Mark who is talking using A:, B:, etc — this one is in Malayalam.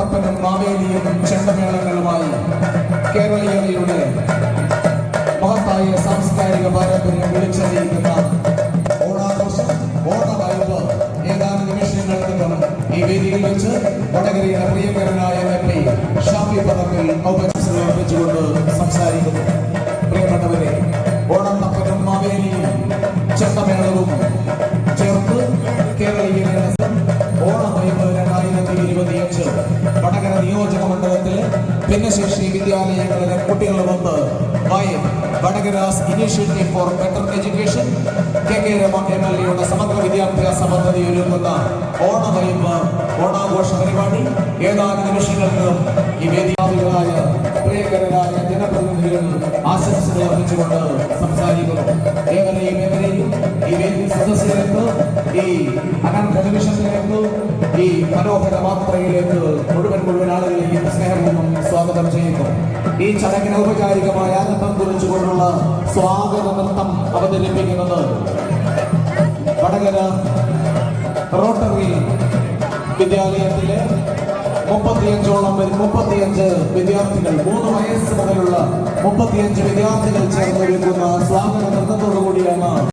A: ഓണത്തപ്പനും മാവേലിയും ചെണ്ടമേളങ്ങളുമായി കേരളീയതയുടെ മഹത്തായ സാംസ്കാരിക പാരമ്പര്യം വിളിച്ചറിയിക്കുന്ന ഓണാഘോഷം ഓണവൈബ് ഏതാനും നിമിഷങ്ങൾക്കകം ഈ വേദിയിൽ വെച്ച് വടകരയുടെ പ്രിയകരനായ എം പി ഷാഫി പറമ്പിൽ ഔപചാരിക അർപ്പിച്ചുകൊണ്ട് സംസാരിക്കുന്നു. പ്രിയപ്പെട്ടവരെ ഓണത്തപ്പനും മാവേലിയും ചെണ്ടമേളവും ഭിന്നശേഷി വിദ്യാലയങ്ങളിലെ കുട്ടികളുമൊത്ത് Y Vadakara's initiative for better education K K Rama M L എയുടെ സമഗ്ര വിദ്യാഭ്യാസ പദ്ധതി ഒരുക്കുന്ന ഓണവൈബ് ഓണാഘോഷ പരിപാടി ഏതാനും നിമിഷങ്ങൾക്കും ഈ വേദിയാദികളായ പ്രിയകരരായ ജനപ്രതിനിധികൾ ആശംസകൾ അർപ്പിച്ചുകൊണ്ട് സംസാരിക്കുന്നു. ഏവരെയും ഏവരെയും ഈ വേദി സദസ്സിലേക്ക് ഈ അനന്ത നിമിഷത്തിലേക്ക് ഈ മനോഹര മാത്രയിലേക്ക് സ്വാഗതം ചെയ്യുന്നു ഈ ചടങ്ങിന് ഔപചാരികമായ ആരംഭം കുറിച്ചുകൊണ്ടുള്ള സ്വാഗത നൃത്തം അവതരിപ്പിക്കുന്നത് വടകര റോട്ടറി വിദ്യാലയത്തിലെ മുപ്പത്തിയഞ്ചോളം പേർ മുപ്പത്തിയഞ്ച് വിദ്യാർത്ഥികൾ മൂന്ന് വയസ്സ് മുതലുള്ള മുപ്പത്തിയഞ്ച് വിദ്യാർത്ഥികൾ ചേർന്ന് ഒരുക്കുന്ന സ്വാഗത നൃത്തത്തോടു കൂടിയാണ്